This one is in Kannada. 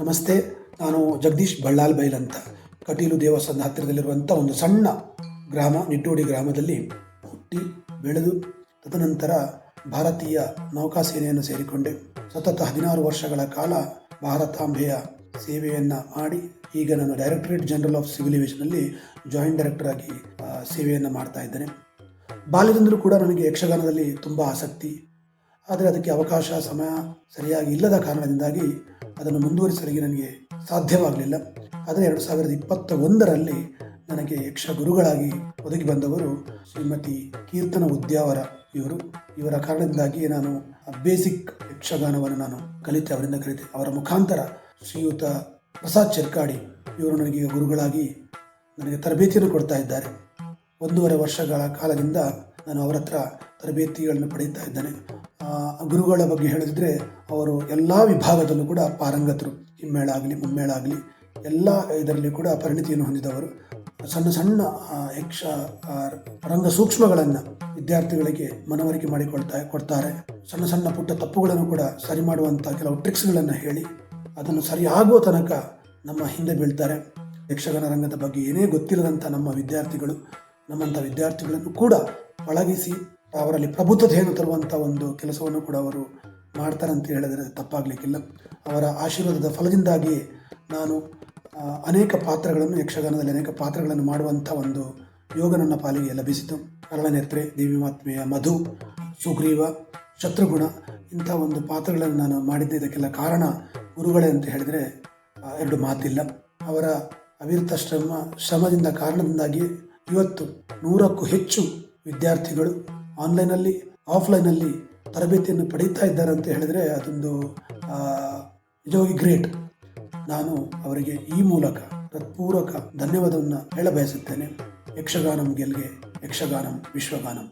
ನಮಸ್ತೆ, ನಾನು ಜಗದೀಶ್ ಬಳ್ಳಾಲ್ ಬೈಲ್ ಅಂತ. ಕಟೀಲು ದೇವಸ್ಥಾನದ ಹತ್ತಿರದಲ್ಲಿರುವಂಥ ಒಂದು ಸಣ್ಣ ಗ್ರಾಮ, ನಿಟ್ಟೋಡಿ ಗ್ರಾಮದಲ್ಲಿ ಹುಟ್ಟಿ ಬೆಳೆದು, ತದನಂತರ ಭಾರತೀಯ ನೌಕಾಸೇನೆಯನ್ನು ಸೇರಿಕೊಂಡೆ. ಸತತ ಹದಿನಾರು ವರ್ಷಗಳ ಕಾಲ ಭಾರತಾಂಬೆಯ ಸೇವೆಯನ್ನು ಮಾಡಿ, ಈಗ ನಾನು ಡೈರೆಕ್ಟರೇಟ್ ಜನರಲ್ ಆಫ್ ಸಿವಿಲ್ ಏವಿಯೇಷನಲ್ಲಿ ಜಾಯಿಂಟ್ ಡೈರೆಕ್ಟರ್ ಆಗಿ ಸೇವೆಯನ್ನು ಮಾಡ್ತಾ ಇದ್ದೇನೆ. ಬಾಲ್ಯದಿಂದಲೂ ಕೂಡ ನನಗೆ ಯಕ್ಷಗಾನದಲ್ಲಿ ತುಂಬ ಆಸಕ್ತಿ. ಆದರೆ ಅದಕ್ಕೆ ಅವಕಾಶ, ಸಮಯ ಸರಿಯಾಗಿ ಇಲ್ಲದ ಕಾರಣದಿಂದಾಗಿ ಅದನ್ನು ಮುಂದುವರಿಸಲಿಕ್ಕೆ ನನಗೆ ಸಾಧ್ಯವಾಗಲಿಲ್ಲ. ಆದರೆ ಎರಡು ಸಾವಿರದ ಇಪ್ಪತ್ತ ಒಂದರಲ್ಲಿ ನನಗೆ ಯಕ್ಷ ಗುರುಗಳಾಗಿ ಒದಗಿ ಬಂದವರು ಶ್ರೀಮತಿ ಕೀರ್ತನ ಉದ್ಯಾವರ ಇವರು. ಇವರ ಕಾರಣದಿಂದಾಗಿ ನಾನು ಬೇಸಿಕ್ ಯಕ್ಷಗಾನವನ್ನು ನಾನು ಕಲಿತೆ, ಅವರಿಂದ ಕಲಿತೆ. ಅವರ ಮುಖಾಂತರ ಶ್ರೀಯುತ ಪ್ರಸಾದ್ ಚೆರ್ಕಾಡಿ ಇವರು ನನಗೆ ಗುರುಗಳಾಗಿ ನನಗೆ ತರಬೇತಿಯನ್ನು ಕೊಡ್ತಾ ಇದ್ದಾರೆ. ಒಂದೂವರೆ ವರ್ಷಗಳ ಕಾಲದಿಂದ ನಾನು ಅವರ ಹತ್ರ ತರಬೇತಿಗಳನ್ನು ಪಡೆಯುತ್ತಾ ಇದ್ದೇನೆ. ಗುರುಗಳ ಬಗ್ಗೆ ಹೇಳಿದ್ರೆ ಅವರು ಎಲ್ಲ ವಿಭಾಗದಲ್ಲೂ ಕೂಡ ಪಾರಂಗತರು ಹಿಮ್ಮೇಳ ಆಗಲಿ ಮುಮ್ಮೇಳ ಆಗಲಿ ಎಲ್ಲ ಇದರಲ್ಲಿ ಕೂಡ ಪರಿಣಿತಿಯನ್ನು ಹೊಂದಿದವರು. ಸಣ್ಣ ಸಣ್ಣ ಯಕ್ಷ ರಂಗ ಸೂಕ್ಷ್ಮಗಳನ್ನು ವಿದ್ಯಾರ್ಥಿಗಳಿಗೆ ಮನವರಿಕೆ ಮಾಡಿಕೊಳ್ತಾ, ಕೊಡ್ತಾರೆ. ಸಣ್ಣ ಸಣ್ಣ ಪುಟ್ಟ ತಪ್ಪುಗಳನ್ನು ಕೂಡ ಸರಿ ಮಾಡುವಂಥ ಕೆಲವು ಟ್ರಿಕ್ಸ್ಗಳನ್ನು ಹೇಳಿ ಅದನ್ನು ಸರಿಯಾಗುವ ತನಕ ನಮ್ಮ ಹಿಂದೆ ಬೀಳ್ತಾರೆ. ಯಕ್ಷಗಾನ ರಂಗದ ಬಗ್ಗೆ ಏನೇ ಗೊತ್ತಿಲ್ಲದಂಥ ನಮ್ಮ ವಿದ್ಯಾರ್ಥಿಗಳು ನಮ್ಮಂಥ ವಿದ್ಯಾರ್ಥಿಗಳನ್ನು ಕೂಡ ಪಳಗಿಸಿ ಅವರಲ್ಲಿ ಪ್ರಬುದ್ಧತೆಯನ್ನು ತರುವಂಥ ಒಂದು ಕೆಲಸವನ್ನು ಕೂಡ ಅವರು ಮಾಡ್ತಾರೆ ಅಂತ ಹೇಳಿದರೆ ತಪ್ಪಾಗಲಿಕ್ಕಿಲ್ಲ. ಅವರ ಆಶೀರ್ವಾದದ ಫಲದಿಂದಾಗಿಯೇ ನಾನು ಅನೇಕ ಪಾತ್ರಗಳನ್ನು, ಯಕ್ಷಗಾನದಲ್ಲಿ ಅನೇಕ ಪಾತ್ರಗಳನ್ನು ಮಾಡುವಂಥ ಒಂದು ಯೋಗ ನನ್ನ ಪಾಲಿಗೆ ಲಭಿಸಿತು. ಕರಳನೆತ್ರೆ ದೇವಿ ಮಾತ್ಮೆಯ ಮಧು, ಸುಗ್ರೀವ ಶತ್ರುಗುಣ ಇಂಥ ಒಂದು ಪಾತ್ರಗಳನ್ನು ನಾನು ಮಾಡಿದ್ದೆ. ಇದಕ್ಕೆಲ್ಲ ಕಾರಣ ಗುರುಗಳೇ ಅಂತ ಹೇಳಿದರೆ ಎರಡು ಮಾತಿಲ್ಲ. ಅವರ ಅವಿರತ ಶ್ರಮ, ಶ್ರಮದಿಂದ ಕಾರಣದಿಂದಾಗಿ ಇವತ್ತು ನೂರಕ್ಕೂ ಹೆಚ್ಚು ವಿದ್ಯಾರ್ಥಿಗಳು ಆನ್ಲೈನಲ್ಲಿ ಆಫ್ಲೈನಲ್ಲಿ ತರಬೇತಿಯನ್ನು ಪಡೀತಾ ಇದ್ದಾರೆ ಅಂತ ಹೇಳಿದರೆ ಅದೊಂದು ನಿಜವಾಗಿ ಗ್ರೇಟ್ ನಾನು ಅವರಿಗೆ ಈ ಮೂಲಕ ತತ್ಪೂರ್ವಕ ಧನ್ಯವಾದವನ್ನು ಹೇಳ ಬಯಸುತ್ತೇನೆ ಯಕ್ಷಗಾನಂ ಗೆಲ್ಗೆ, ಯಕ್ಷಗಾನಂ ವಿಶ್ವಗಾನಂ.